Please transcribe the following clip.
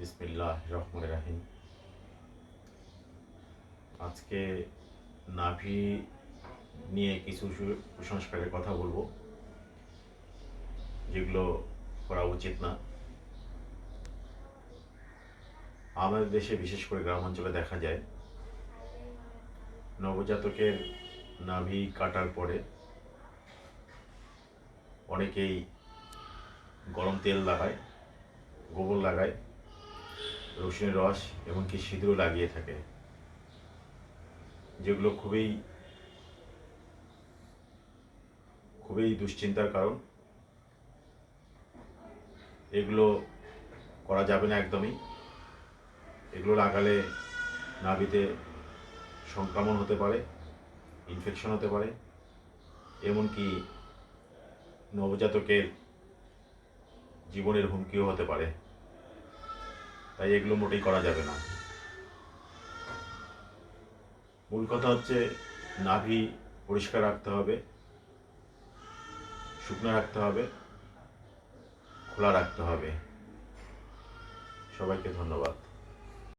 বিসমিল্লাহ রহমান রাহিম আজকে নাভি নিয়ে কিছু কুসংস্কারের কথা বলব, যেগুলো করা উচিত না। আমাদের দেশে বিশেষ করে গ্রামাঞ্চলে দেখা যায়, নবজাতকের নাভি কাটার পরে অনেকেই গরম তেল লাগায়, গোবর লাগায় রসুনের রস এমনকি সিঁদুরও লাগিয়ে থাকে, যেগুলো খুবই খুবই দুশ্চিন্তার কারণ। এগুলো করা যাবে না একদমই। এগুলো লাগালে নাভিতে সংক্রমণ হতে পারে ইনফেকশন হতে পারে, এমনকি নবজাতকের জীবনের হুমকিও হতে পারে। তাই এগুলো মোটেই করা যাবে না। মূল কথা হচ্ছে, নাভি পরিষ্কার রাখতে হবে, শুকনো রাখতে হবে, খোলা রাখতে হবে। সবাইকে ধন্যবাদ।